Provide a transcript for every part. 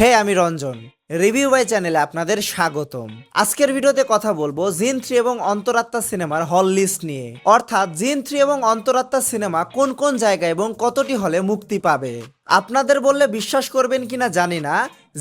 হে আমি Ranjan, review by চ্যানেলে আপনাদের স্বাগতম। আজকের ভিডিওতে কথা বলব জিন থ্রি এবং অন্তরাত্মা সিনেমার হল লিস্ট নিয়ে। অর্থাৎ জিন থ্রি এবং অন্তরাত্মা সিনেমা কোন কোন জায়গায় এবং কতটি হলে মুক্তি পাবে? আপনাদের বললে বিশ্বাস করবেন কিনা জানি না,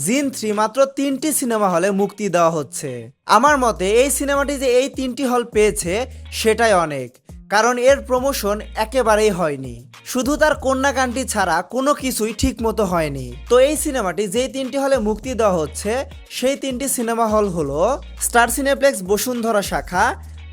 জিন থ্রি মাত্র তিনটি সিনেমা হলে মুক্তি দেওয়া হচ্ছে। আমার মতে এই সিনেমাটি যে এই তিনটি হল পেয়েছে, সেটাই অনেক, কারণ এর প্রমোশন একেবারেই হয়নি। শুধু তার কন্যাকান্তি ছাড়া কোনো কিছুই ঠিক মতো হয়নি। তো এই সিনেমাটি যেই তিনটি হলে মুক্তি দেওয়া হচ্ছে, সেই তিনটি সিনেমা হল হলো স্টার সিনেপ্লেক্স বসুন্ধরা শাখা,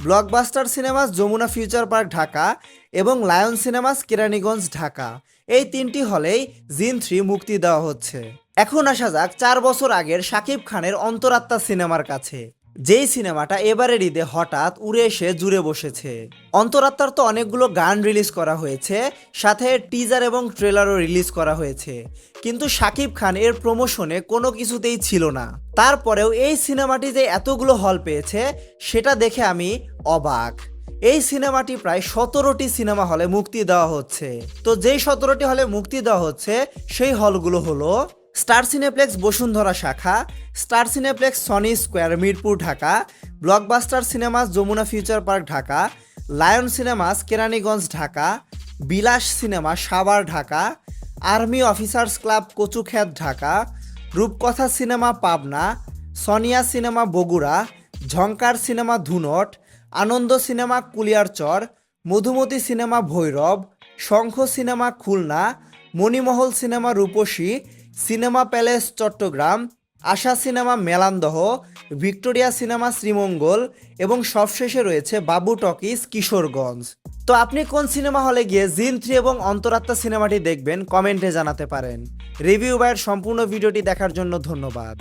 Blockbuster Cinemas Jamuna Future Park Dhaka এবং লায়ন সিনেমাস কেরানীগঞ্জ ঢাকা। এই তিনটি হলেই জিন থ্রি মুক্তি দেওয়া হচ্ছে। এখন আসা যাক চার বছর আগের শাকিব খানের অন্তরাত্মা সিনেমার কাছে। যেই সিনেমাটা এবারের ঈদে হঠাৎ উড়ে এসে জুড়ে বসেছে। অন্তরাত্মার তো অনেকগুলো গান রিলিজ করা হয়েছে, সাথে টিজার এবং ট্রেলারও রিলিজ করা হয়েছে। কিন্তু শাকিব খান এর প্রমোশনে কোনো কিছুতেই ছিল না। তারপরেও এই সিনেমাটি যে এতগুলো হল পেয়েছে, সেটা দেখে আমি অবাক। এই সিনেমাটি প্রায় সতেরোটি সিনেমা হলে মুক্তি দেওয়া হচ্ছে। তো যেই সতেরোটি হলে মুক্তি দেওয়া হচ্ছে, সেই হলগুলো হলো স্টার সিনেপ্লেক্স বসুন্ধরা শাখা, Star Cineplex Sony Square, Mirpur Dhaka, Blockbuster Cinemas Jamuna Future Park Dhaka, Lion Cinemas Keraniganj Dhaka, Bilash cinema Savar Dhaka, Army Officers Club Kachukhet Dhaka, Rupkotha cinema Pabna, Sonia cinema Bogura, Jhankar cinema Dhunat, Ananda cinema Kuliarchar, Modhumoti cinema Bhairab, Shankha cinema Khulna, Monimohol cinema Rupsi cinema palace Chattogram, Asha cinema Melandah, Victoria cinema Sreemangal এবং সবশেষে রয়েছে বাবু talkies Kishoreganj. তো আপনি কোন cinema হলে গিয়ে জিন three এবং অন্তরাত্মা সিনেমাটি দেখবেন কমেন্টে জানাতে পারেন। রিভিউ বায়ের সম্পূর্ণ ভিডিওটি দেখার জন্য ধন্যবাদ।